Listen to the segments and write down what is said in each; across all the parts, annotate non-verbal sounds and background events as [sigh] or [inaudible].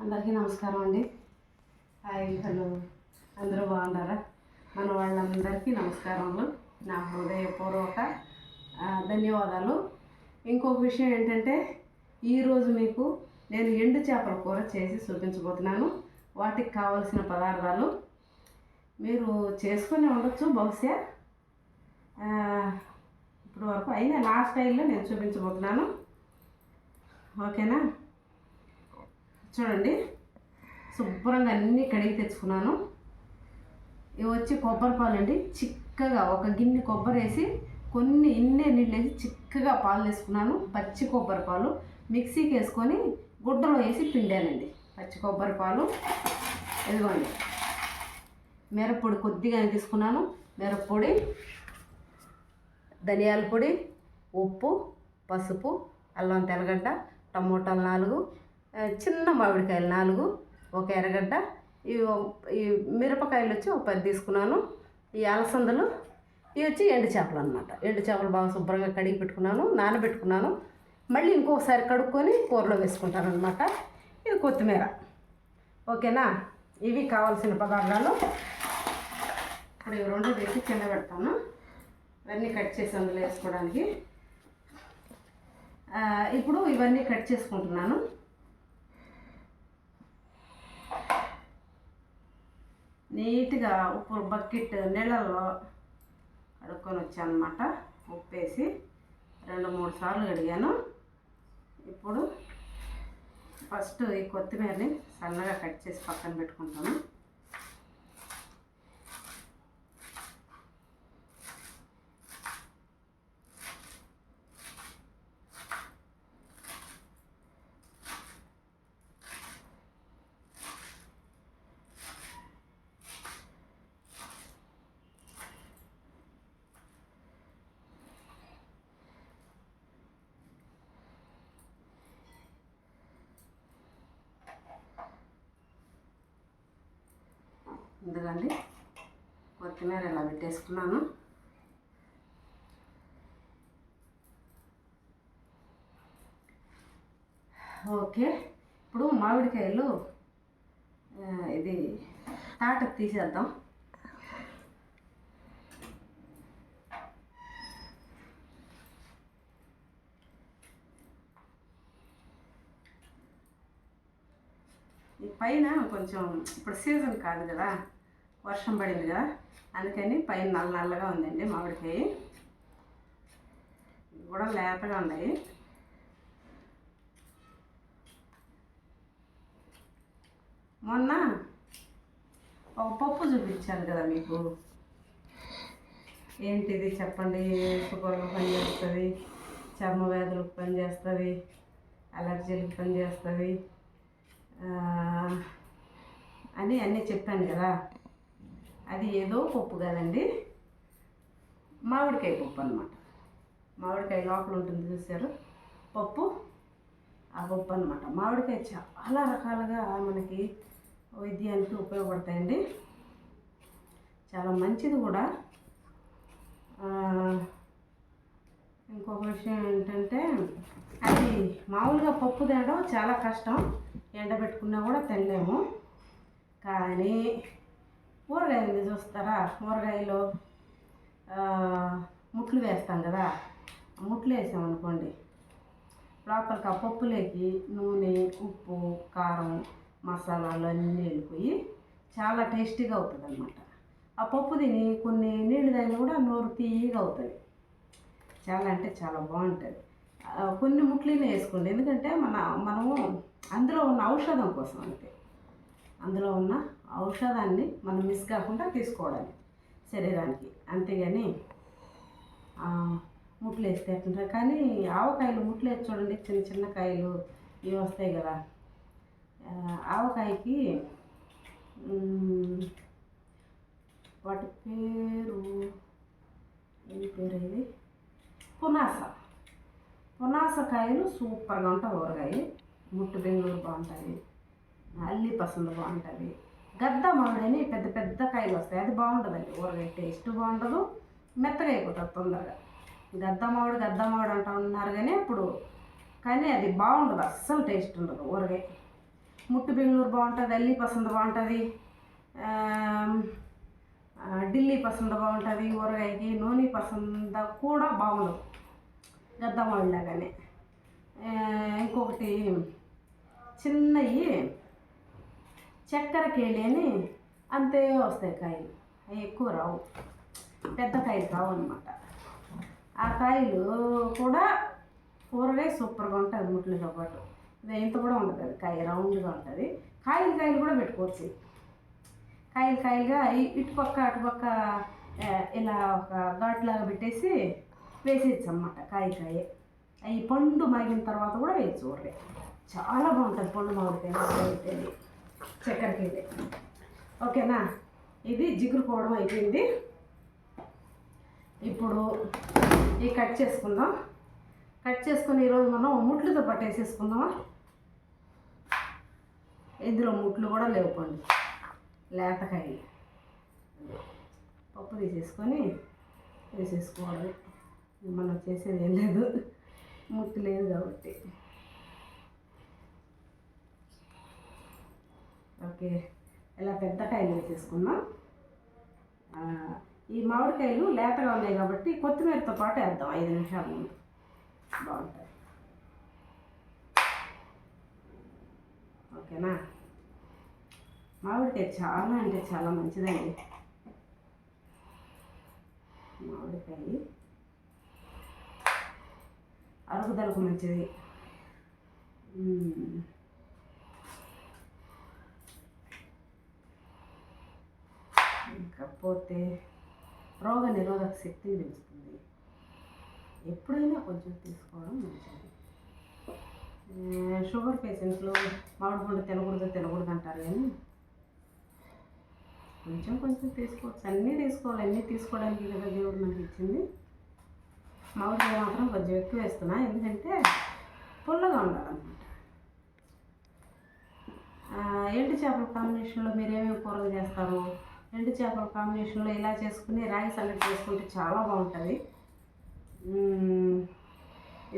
అందరికీ నమస్కారం అండి. Hi hello. అందరూ బాగున్నారా? మన వాళ్ళందరికీ నమస్కారములు. నా హృదయపూర్వక ధన్యవాదాలు. ఇంకొక విషయం ఏంటంటే ఈరోజు మీకు నేను ఎండు చేపల కూర చేసి చూపించబోతున్నాను. వాటికి కావలసిన పదార్థాలు మీరు చేసుకునే ఉండొచ్చు బహుశా. ఇప్పుడు వరకు అయినా నా స్టైల్లో నేను చూపించబోతున్నాను. ఓకేనా? చూడండి. శుభ్రంగా అన్నీ కడిగి తెచ్చుకున్నాను. ఇవి వచ్చి కొబ్బరి పాలు అండి చిక్కగా ఒక గిన్నె కొబ్బరి వేసి కొన్ని ఇన్నే నీళ్ళు వేసి చిక్కగా పాలు వేసుకున్నాను పచ్చి కొబ్బరి పాలు. మిక్సీకి వేసుకొని గుడ్డలో వేసి పిండానండి. పచ్చి కొబ్బరి పాలు. ఇదిగోండి. మిరప్పొడి కొద్దిగా తీసుకున్నాను. మిరప్పొడి ధనియాల పొడి ఉప్పు పసుపు అల్లం తెల్లగడ్డ టమోటాలు నాలుగు చిన్న మామిడికాయలు నాలుగు ఒక ఎర్రగడ్డ ఇవి ఈ మిరపకాయలు వచ్చి ఒక పది తీసుకున్నాను. ఈ అలసందలు ఇవి వచ్చి ఎండు చేపలు అనమాట ఎండు చేపలు బాగా శుభ్రంగా కడిగి పెట్టుకున్నాను నానబెట్టుకున్నాను. మళ్ళీ ఇంకొకసారి కడుక్కొని కూరలో వేసుకుంటాను అనమాట ఇది కొత్తిమీర. ఓకేనా? ఇవి కావాల్సిన పదార్థాలు. ఇప్పుడు ఇవి రెండు వేసి కింద పెడతాను. ఇవన్నీ కట్ చేసి అందులో వేసుకోవడానికి. ఇప్పుడు ఇవన్నీ కట్ చేసుకుంటున్నాను. నీట్గా ఉప్పు బకెట్ నీళ్ళల్లో కడుక్కొని వచ్చాను అనమాట ఉప్పు వేసి రెండు మూడు సార్లు కడిగాను. ఇప్పుడు ఫస్ట్ ఈ కొత్తిమీరని సన్నగా కట్ చేసి పక్కన పెట్టుకుంటాను. ఎందుకండి కొత్తిమీర ఇలా పెట్టేసుకున్నాను. ఓకే. ఇప్పుడు మామిడికాయలు ఇది తాటకు తీసేద్దాం. ఈ పైన కొంచెం ఇప్పుడు సీజన్ కాదు కదా. వర్షం పడింది కదా అందుకని పైన నల్ల నల్లగా ఉందండి మామిడికాయ. కూడా లేతగా ఉన్నాయి. మొన్న ఒక పప్పు చూపించాను కదా మీకు. ఏంటిది చెప్పండి? షుగర్లకు పనిచేస్తుంది చర్మ వ్యాధులకు పనిచేస్తుంది అలర్జీలకు పనిచేస్తుంది అని అన్నీ చెప్పాను కదా. అది ఏదో పప్పు కదండి. మామిడికాయ పప్పు అనమాట మామిడికాయ లోపల ఉంటుంది చూసారు పప్పు ఆ పప్పు అనమాట మామిడికాయ చాలా రకాలుగా మనకి వైద్యానికి ఉపయోగపడతాయండి. చాలా మంచిది కూడా. ఇంకొక విషయం ఏంటంటే అది మామూలుగా పప్పు తినడం చాలా కష్టం. ఎండబెట్టుకున్నా కూడా తినలేము. కానీ ఊరగాయలు చూస్తారా? ఊరగాయలు ముట్లు వేస్తాం కదా? ముట్లు వేసామనుకోండి లోపలికి ఆ పప్పులోకి నూనె ఉప్పు కారం మసాలాలు అన్నీ వెళ్ళిపోయి చాలా టేస్టీగా అవుతుంది అనమాట ఆ పప్పు తిని కొన్ని నీళ్ళు దాని కూడా నోరు తీయగా అవుతుంది. చాలా అంటే చాలా బాగుంటుంది. కొన్ని ముట్లీనే వేసుకోండి. ఎందుకంటే మన మనము అందులో ఉన్న ఔషధం కోసం అంతే. అందులో ఉన్న ఔషధాన్ని మనం మిస్ కాకుండా తీసుకోవడానికి శరీరానికి. అంతేగాని ముట్లు వేస్తే ఎట్లుంటాయి కానీ ఆవకాయలు ముట్లు వేసి చూడండి చిన్న చిన్న కాయలు ఇవి వస్తాయి కదా. ఆవకాయకి వాటి పేరు ఏం పేరు ఇది? పునాస. పునాస కాయలు సూపర్గా ఉంటాయి ఊరగాయ ముట్టు బెంగళూరు బాగుంటాయి. అల్లి పసంద బాగుంటుంది. గద్ద మామిడని పెద్ద పెద్ద కాయలు వస్తాయి. అది బాగుంటుందండి ఊరగాయ టేస్ట్ బాగుండదు. మెత్తగా అయిపోతుంది తొందరగా. గద్ద మామిడి గద్ద మామిడి అంటూ ఉన్నారు కానీ ఇప్పుడు కానీ అది బాగుండదు. అస్సలు టేస్ట్ ఉండదు ఊరగాయ. ముట్టు బెంగళూరు బాగుంటుంది అల్లి పసంద బాగుంటుంది. ఢిల్లీ పసంద బాగుంటుంది ఊరగాయకి. నూనె పసంద కూడా బాగుండదు. గద్దమాడిలాగానే ఇంకొకటి చిన్నవి చక్కెర కేళి అని అంతే వస్తాయి కాయలు. అవి ఎక్కువ రావు. పెద్ద కాయలు రావు అనమాట ఆ కాయలు కూడా కూరగాయ సూపర్గా ఉంటుంది ముట్లతో పాటు. ఇంత కూడా ఉండదు అది. కాయ రౌండ్గా ఉంటుంది. కాయలు కాయలు కూడా పెట్టుకోవచ్చు. కాయలు కాయలుగా ఇటుపక్క అటుపక్క ఇలా ఒక ఘాట్లాగా పెట్టేసి వేసేయచ్చు అన్నమాట కాయ కాయ. అవి పండు మాగిన తర్వాత కూడా వేయచ్చు ఊరగాయ చాలా బాగుంటుంది పండు మామిడికాయ చక్కెర పెట్టేది చక్కెరకి ఓకేనా? ఇది జిగురు పోవడం అయిపోయింది. ఇప్పుడు ఈ కట్ చేసుకుందాం. కట్ చేసుకుని ఈరోజు మనం ముట్లతో పట్టేసేసుకుందామా? ఇందులో ముట్లు కూడా లేవుకోండి లేతకాయ. పప్పు తీసేసుకొని వేసేసుకోవాలి. మనం చేసేది ఏం లేదు. ముట్టు లేదు కాబట్టి. ఓకే ఇలా పెద్ద కాయలు వేసేసుకున్నాం ఈ మామిడికాయలు లేతగా ఉన్నాయి కాబట్టి కొత్తిమీరతో పాటు వేద్దాం ఐదు నిమిషాల ముందు. బాగుంటాయి. ఓకేనా? మామిడికాయ చాలా అంటే చాలా మంచిదండి. మామిడికాయ అరుగుదలకు మంచిది. ఇకపోతే రోగ నిరోధక శక్తిని పెంచుతుంది ఎప్పుడైనా కొంచెం తీసుకోవడం మంచిది. షుగర్ పేషెంట్లు మామిడి పండు తినకూడదు తినకూడదు అంటారు కానీ కొంచెం కొంచెం తీసుకోవచ్చు. అన్నీ తీసుకోవాలి అన్నీ తీసుకోవడానికి కదా దేవుడు మనకి ఇచ్చింది. మామిడికాయ మాత్రం కొంచెం ఎక్కువ వేస్తున్నా ఎందుకంటే పుల్లగా ఉండాలన్నమాట. ఎండు చేపల కాంబినేషన్లో మీరు ఏమేమి కూరలు చేస్తారు? ఎండు చేపల కాంబినేషన్లో ఇలా చేసుకుని రాగి సంగటి చేసుకుంటే చాలా బాగుంటుంది.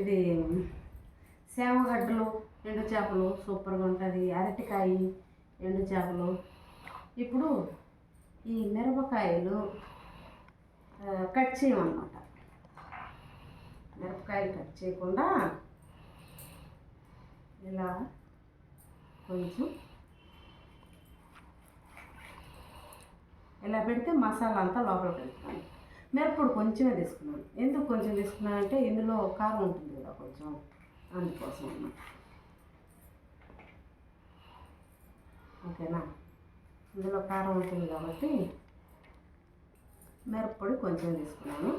ఇది సేమగడ్డలు ఎండు చేపలు సూపర్గా ఉంటుంది. అరటికాయ ఎండు చేపలు. ఇప్పుడు ఈ మిరపకాయలు కట్ చేయమన్నమాట. మిరపకాయలు కట్ చేయకుండా ఇలా కొంచెం ఇలా పెడితే మసాలా అంతా లోపల పెడతాను. మిరప్పుడు కొంచెమే తీసుకున్నాను. ఎందుకు కొంచెం తీసుకున్నానంటే ఇందులో కారం ఉంటుంది కదా కొంచెం. అందుకోసం ఓకేనా? ఇందులో కారం ఉంటుంది కాబట్టి మిరప్పొడి కొంచెం తీసుకున్నాను.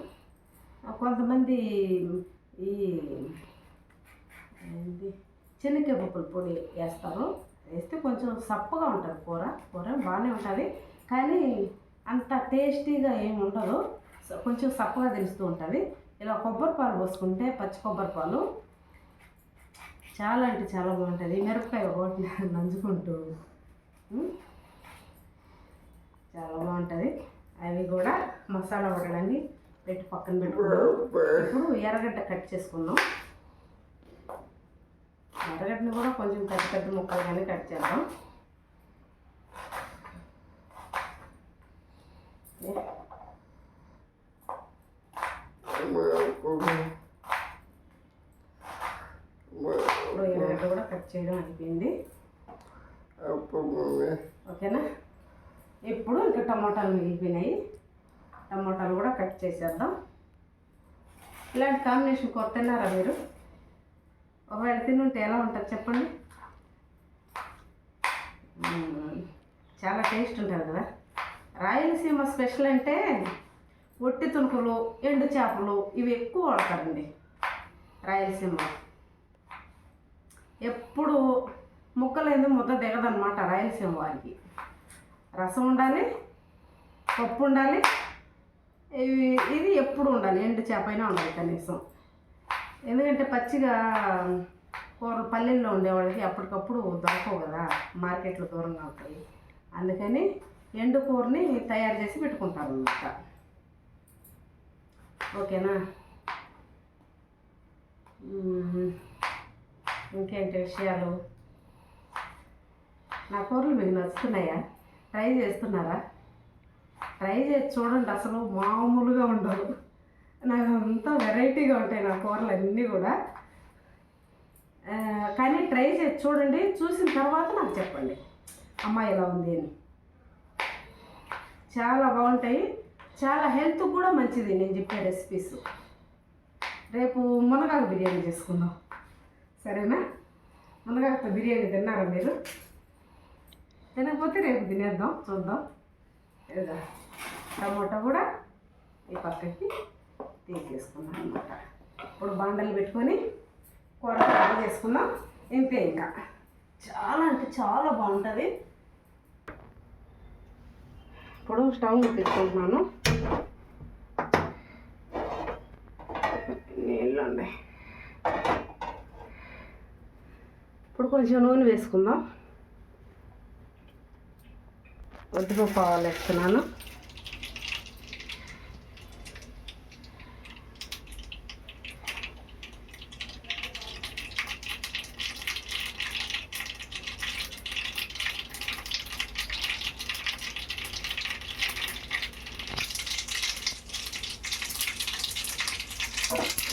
కొంతమంది ఈ ఏంది? చెనక్కాయ పప్పుల పొడి వేస్తారు. వేస్తే కొంచెం సప్పగా ఉంటుంది కూర. కూర బాగానే ఉంటుంది. కానీ అంత టేస్టీగా ఏమి ఉండదు. కొంచెం సప్పగా తెలుస్తూ ఉంటుంది. ఇలా కొబ్బరి పాలు పోసుకుంటే పచ్చి కొబ్బరి పాలు చాలా అంటే చాలా బాగుంటుంది. మిరపకాయ ఒకటి [laughs] నంచుకుంటూ చాలా బాగుంటుంది. అవి కూడా మసాలా పడడానికి పెట్టి పక్కన పెట్టుకున్నాం ఇప్పుడు ఎర్రగడ్డ కట్ చేసుకుందాం. ఎర్రగడ్డని కూడా కొంచెం పెద్ద పెద్ద ముక్కలుగానే కట్ చేద్దాం. కూడా కట్ చేయడం అయిపోయింది. ఓకేనా? ఇప్పుడు ఇంకా టమాటాలు మిగిలిపోయినాయి. టమాటాలు కూడా కట్ చేసేద్దాం. ఇలాంటి కాంబినేషన్ కొత్తన్నారా మీరు? ఒకవేళ తినుంటే ఎలా ఉంటుంది చెప్పండి? చాలా టేస్ట్ ఉంటుంది కదా? రాయలసీమ స్పెషల్ అంటే ఒట్టి తుణుకులు ఎండు చేపలు ఇవి ఎక్కువ వాడతారండి రాయలసీమలో. ఎప్పుడు ముక్కలేదు ముద్ద దిగదనమాట రాయలసీమ వారికి. రసం ఉండాలి పప్పు ఉండాలి ఇవి ఇది ఎప్పుడు ఉండాలి ఎండు చేప అయినా ఉండాలి కనీసం. ఎందుకంటే పచ్చిగా కూరలు పల్లెల్లో ఉండేవాళ్ళకి అప్పటికప్పుడు దొరకవు కదా మార్కెట్లో దూరంగా ఉంటాయి. అందుకని ఎండు కూరని తయారు చేసి పెట్టుకుంటారు అన్నమాట. ఓకేనా? ఇంకేంటి విషయాలు? నా కూరలు మీకు నచ్చుతున్నాయా? ట్రై చేస్తున్నారా? ట్రై చేసి చూడండి అసలు మామూలుగా ఉండవు. నాకు అంతా వెరైటీగా ఉంటాయి నా కూరలు అన్నీ కూడా కానీ ట్రై చేసి చూడండి చూసిన తర్వాత నాకు చెప్పండి. అమ్మ ఇలా ఉంది అని. చాలా బాగుంటాయి. చాలా హెల్త్ కూడా మంచిది నేను చెప్పే రెసిపీస్. రేపు మునగాకు బిర్యానీ చేసుకుందాం. సరేనా? మునగాకుతో బిర్యానీ తిన్నారా మీరు? తినకపోతే రేపు తినేద్దాం చూద్దాం. లేదా టమోటా కూడా ఈ పక్కకి తీసేసుకున్నాం అనమాట ఇప్పుడు బాండలు పెట్టుకొని కూర ఫ్రై చేసుకుందాం. ఇంతే ఇంకా. చాలా అంటే చాలా బాగుంటుంది. ఇప్పుడు స్టవ్ తీసుకుంటున్నాను. నీళ్ళు ఉన్నాయి ఇప్పుడు కొంచెం నూనె వేసుకుందాం. ఉద్దిపప్పు ఆవాలు వేస్తున్నాను.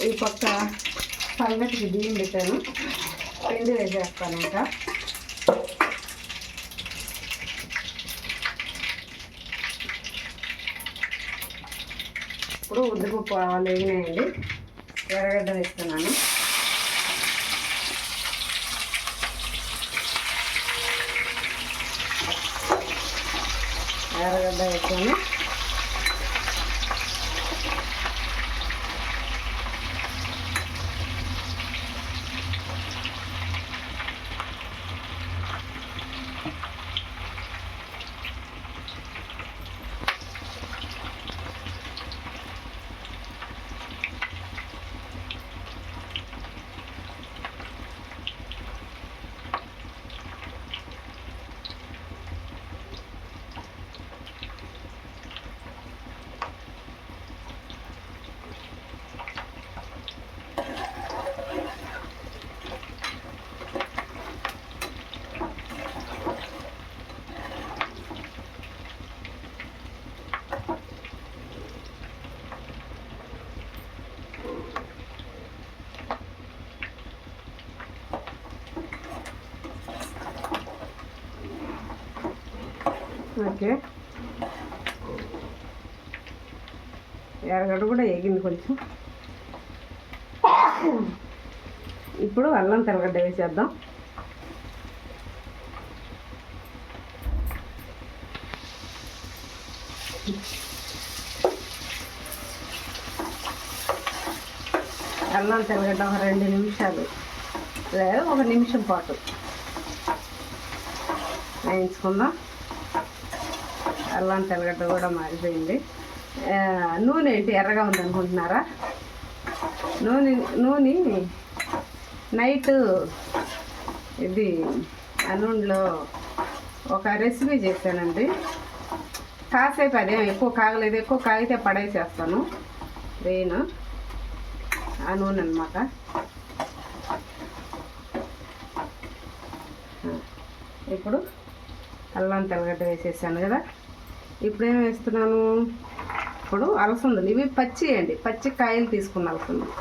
ఈ పక్క సంగటికి బియ్యం పెట్టాను. పిండి వేసేస్తాను ఇంకా ఇప్పుడు ఉద్దిపప్పు ఆవాలు వేగినాయండి. ఎర్రగడ్డ వేస్తున్నాను. ఎర్రగడ్డ వేస్తాను ఓకే ఎర్రగడ్డ కూడా వేగింది కొంచెం. ఇప్పుడు అల్లం తెల్లగడ్డ వేసేద్దాం. అల్లం తెల్లగడ్డ ఒక రెండు నిమిషాలు లేదా ఒక నిమిషం పాటు వేయించుకుందాం. అల్లం తెల్లగడ్డ కూడా మారిపోయింది. నూనె ఏంటి ఎర్రగా ఉంది అనుకుంటున్నారా నూనె నూనె నైట్ ఇది ఆ నూనెలో ఒక రెసిపీ చేశానండి. కాసేపు అదే ఎక్కువ కాగలేదు ఎక్కువ కాగితే పడేసేస్తాను. వేయను. ఆ నూనె అనమాట ఇప్పుడు అల్లం తెల్లగడ్డ వేసేసాను కదా. ఇప్పుడు ఏం వేస్తున్నాను? ఇప్పుడు అలసందలు. ఇవి పచ్చి అండి. పచ్చి కాయలు తీసుకున్న అలసందలు.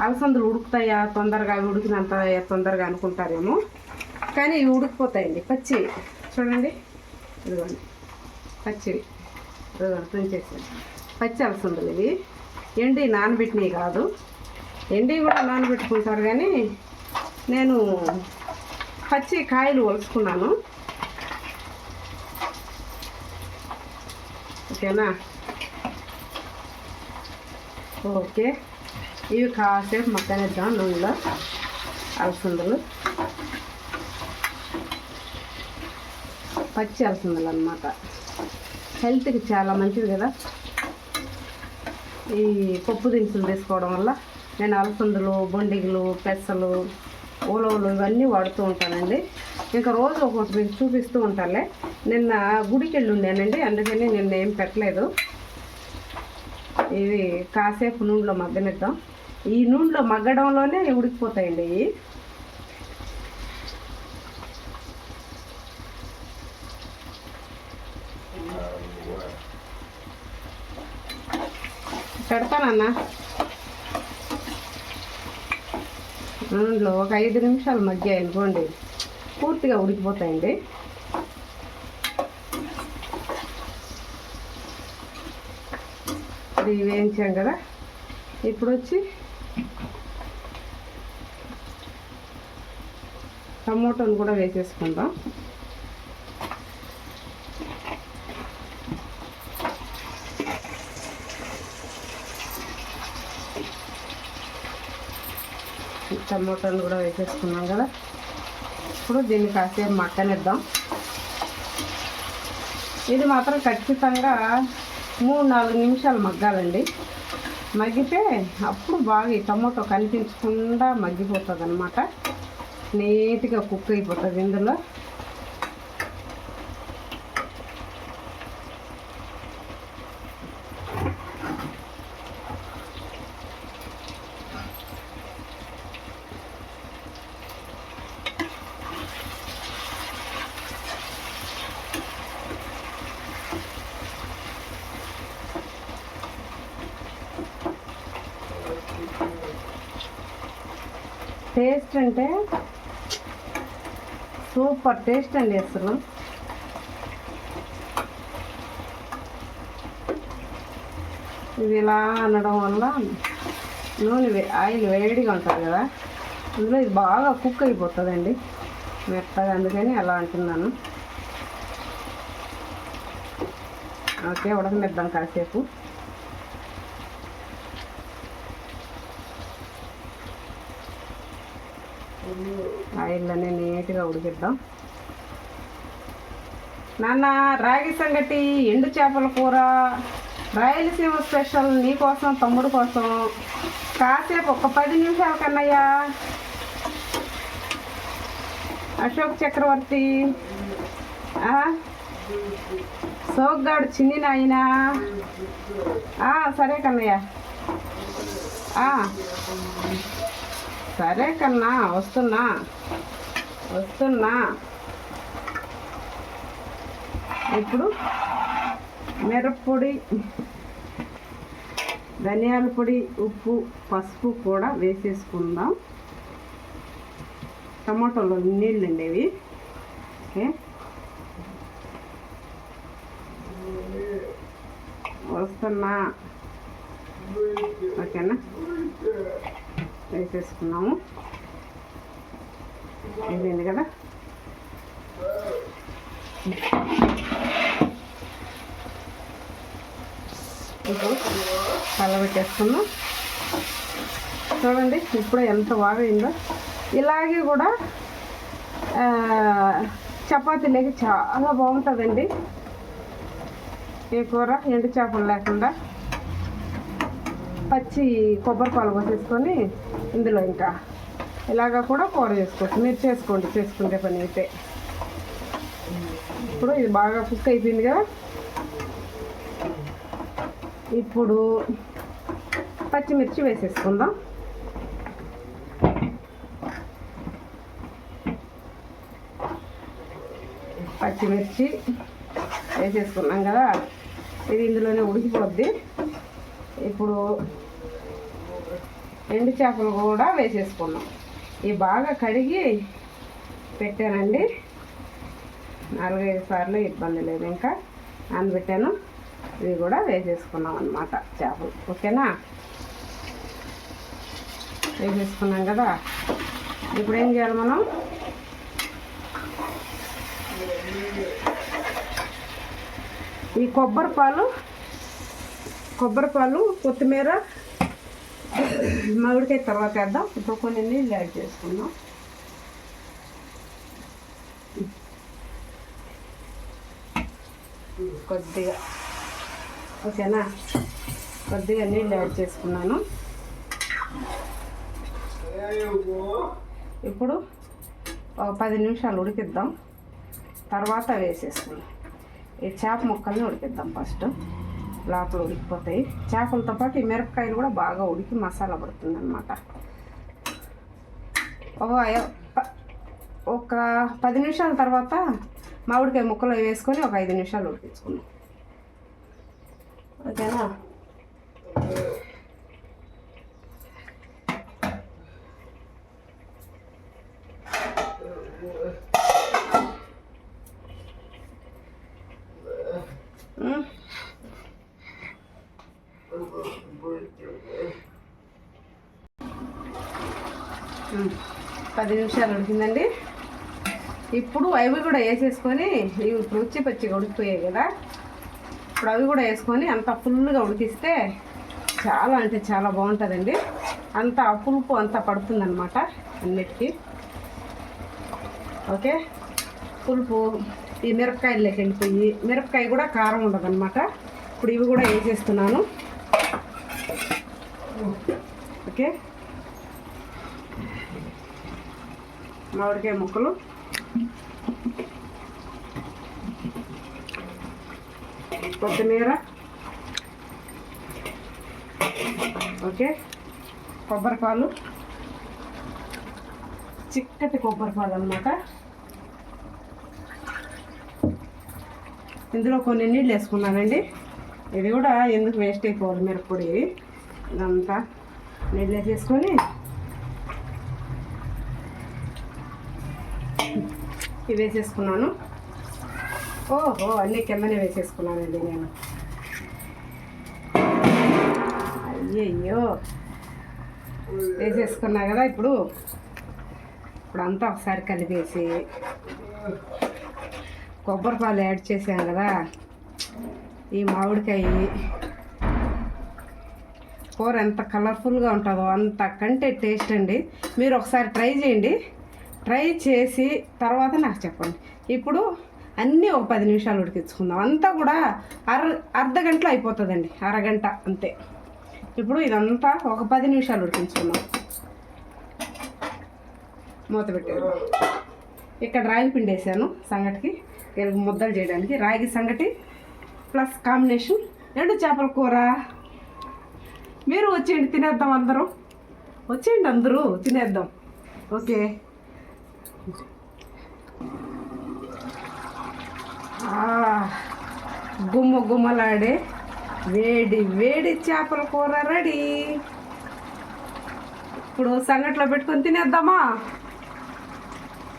అలసందులు ఉడుకుతాయా? తొందరగా అవి ఉడికినంత తొందరగా అనుకుంటారేమో. కానీ ఇవి ఉడికిపోతాయండి. పచ్చి చూడండి. ఇదిగోండి. పచ్చివి. ఇదిగోండి తుంచేసాను పచ్చి అలసందలు ఇవి. ఎండి నానబెట్టినవి కాదు. ఎండి కూడా నానబెట్టుకుంటారు కానీ నేను పచ్చి కాయలు ఒలుచుకున్నాను ఓకేనా? ఓకే. ఇవి కాసేపు మక్కనిద్దాం నూనెలో. అలసందలు. పచ్చి అలసందలు అనమాట హెల్త్కి చాలా మంచిది కదా. ఈ పప్పు దినుసులు తీసుకోవడం వల్ల నేను అలసందులు బొండిగులు పెసలు ఉలవలు ఇవన్నీ వాడుతూ ఉంటానండి. ఇంకా రోజు ఒకటి మీకు చూపిస్తూ ఉంటాలే. నిన్న గుడికి వెళ్ళి ఉన్నానండి అందుకని నిన్న ఏం పెట్టలేదు. ఇవి కాసేపు నూనెలో మగ్గనిద్దాం. ఈ నూనెలో మగ్గడంలోనే ఉడికిపోతాయండి ఇవి. పెడతానన్నా. నూనెలో ఒక ఐదు నిమిషాలు మగ్గాయి అనుకోండి పూర్తిగా ఉడికిపోతాయండి. ఇవి వేయించాం కదా. ఇప్పుడు వచ్చి టమోటాను కూడా వేసేసుకుందాం. టమోటాలు కూడా వేసేసుకున్నాం కదా. ఇప్పుడు దీన్ని కాసేపు మక్కనిద్దాం ఇది మాత్రం ఖచ్చితంగా మూడు నాలుగు నిమిషాలు మగ్గాలండి. మగ్గితే అప్పుడు బాగా ఈ టమోటో కనిపించకుండా మగ్గిపోతుంది అనమాట నీట్గా కుక్ అయిపోతుంది ఇందులో. టేస్ట్ అంటే సూపర్ టేస్ట్ అండి అసలు. ఇది ఇలా అనడం వల్ల నూనె వే- ఆయిల్ వేడిగా ఉంటుంది కదా అందులో ఇది బాగా కుక్ అయిపోతుందండి. మెత్తగా అందుకని అలా అంటున్నాను. ఓకే ఉడకనిద్దాం కాసేపు. ఆయిల్లోనే నీట్గా ఉడికిద్దాం. నాన్న రాగి సంగటి ఎండు చేపల కూర రాయలసీమ స్పెషల్ నీకోసం తమ్ముడు కోసం. కాసేపు ఒక పది నిమిషాల కన్నయ్యా. అశోక్ చక్రవర్తి. సోగ్గాడు చిన్ని నాయన. సరే కన్నయ్య. సరే కన్నా వస్తున్నా. వస్తున్నా. ఇప్పుడు మిరప్పొడి ధనియాల పొడి ఉప్పు పసుపు కూడా వేసేసుకుందాం. టమాటోలో నీళ్ళు ఉండేవి ఓకే. వస్తున్నా. ఓకేనా? వేసేసుకున్నాము. అయిపోయింది కదా? ఇప్పుడు కలబెట్టేసుకున్నాం చూడండి ఇప్పుడు ఎంత బాగా అయిందో. ఇలాగే కూడా చపాతి లేక చాలా బాగుంటుందండి. ఈ కూర? ఎండు చేపలు లేకుండా. పచ్చి కొబ్బరి పాలు పోసేసుకొని ఇందులో ఇంకా. ఇలాగా కూడా కూర చేసుకోవచ్చు. మీరు చేసుకోండి చేసుకుంటే పని అయితే. ఇప్పుడు ఇది బాగా కుక్ అయిపోయింది కదా? ఇప్పుడు పచ్చిమిర్చి వేసేసుకుందాం. పచ్చిమిర్చి వేసేసుకున్నాం కదా? ఇది ఇందులోనే ఉడికిపోద్ది. ఇప్పుడు ఎండు చేపలు కూడా వేసేసుకున్నాం. ఇవి బాగా కడిగి పెట్టానండి. నాలుగైదు సార్లు ఇబ్బంది లేదు ఇంకా. అనిపెట్టాను ఇవి కూడా వేసేసుకున్నాం అనమాట చేపలు. ఓకేనా? వేసేసుకున్నాం కదా. ఇప్పుడు ఏం చేయాలి మనం? ఈ కొబ్బరి పాలు కొబ్బరి పాలు కొత్తిమీర మామిడికాయ తర్వాత వేద్దాం. ఇప్పుడు కొన్ని నీళ్ళు యాడ్ చేసుకుందాం. కొద్దిగా ఓకేనా? కొద్దిగా నీళ్ళు యాడ్ చేసుకున్నాను. ఇప్పుడు ఒక పది నిమిషాలు ఉడికిద్దాం. తర్వాత వేసేసుకుందాం. ఈ చేప ముక్కల్ని ఉడికిద్దాం ఫస్ట్. లోపల ఉడికిపోతాయి. చేపలతో పాటు ఈ మిరపకాయలు కూడా బాగా ఉడికి మసాలా పడుతుంది అనమాట ఒక ప- ఒక పది నిమిషాల తర్వాత మామిడికాయ ముక్కలు వేసుకొని ఒక ఐదు నిమిషాలు ఉడికించుకున్నాం ఓకేనా? పది నిమిషాలు ఉడికిందండి. ఇప్పుడు అవి కూడా వేసేసుకొని ఇవి ఇప్పుడు రుచి పచ్చిగా ఉడికిపోయాయి కదా. ఇప్పుడు అవి కూడా వేసుకొని అంత ఫుల్గా ఉడికిస్తే చాలా అంటే చాలా బాగుంటుందండి. అంత పులుపు అంతా పడుతుందన్నమాట అన్నిటికీ. ఓకే? పులుపు ఈ మిరపకాయల్లోకి వెళ్ళిపోయి మిరపకాయ కూడా కారం ఉండదన్నమాట. ఇప్పుడు ఇవి కూడా వేసేస్తున్నాను. ఓకే? మామిడికాయ ముక్కలు. కొత్తిమీర. ఓకే. కొబ్బరిపాలు. చిక్కటి కొబ్బరిపాలు అన్నమాట. ఇందులో కొన్ని నీళ్ళు వేసుకున్నానండి. ఇది కూడా ఎందుకు వేస్ట్ అయిపోవాలి మిరప్పొడి. ఇదంతా నీళ్ళు వేసేసుకొని ఇవి వేసేసుకున్నాను. ఓహో అన్నీ కిందనే వేసేసుకున్నానండి నేను. అయ్యయ్యో. వేసేసుకున్నా కదా ఇప్పుడు. ఇప్పుడు అంతా ఒకసారి కలిపేసి కొబ్బరి పాలు యాడ్ చేసాను కదా. ఈ మామిడికాయ కూర ఎంత కలర్ఫుల్గా ఉంటుందో అంత కంటే టేస్ట్ అండి. మీరు ఒకసారి ట్రై చేయండి. ట్రై చేసి తర్వాత నాకు చెప్పండి. ఇప్పుడు అన్నీ ఒక పది నిమిషాలు ఉడికించుకుందాం. అంతా కూడా అర అర్ధ గంటలో అయిపోతుందండి. అరగంట అంతే. ఇప్పుడు ఇదంతా ఒక పది నిమిషాలు ఉడికించుకుందాం. మూత పెట్టారు ఇక్కడ రాగి పిండి వేసాను సంగటికి. ముద్దలు చేయడానికి. రాగి సంగటి ప్లస్ కాంబినేషన్ రెండు చేపల కూర. మీరు వచ్చేయండి తినేద్దాం అందరూ. వచ్చేయండి అందరూ తినేద్దాం. ఓకే. గుమ్మ గుమ్మలాడే వేడి వేడి చేపల కూర రెడీ. ఇప్పుడు సంగట్లో పెట్టుకొని తినేద్దామా?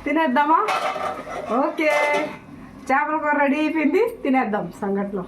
తినేద్దామా? ఓకే. చేపల కూర రెడీ అయిపోయింది తినేద్దాం సంగట్లో.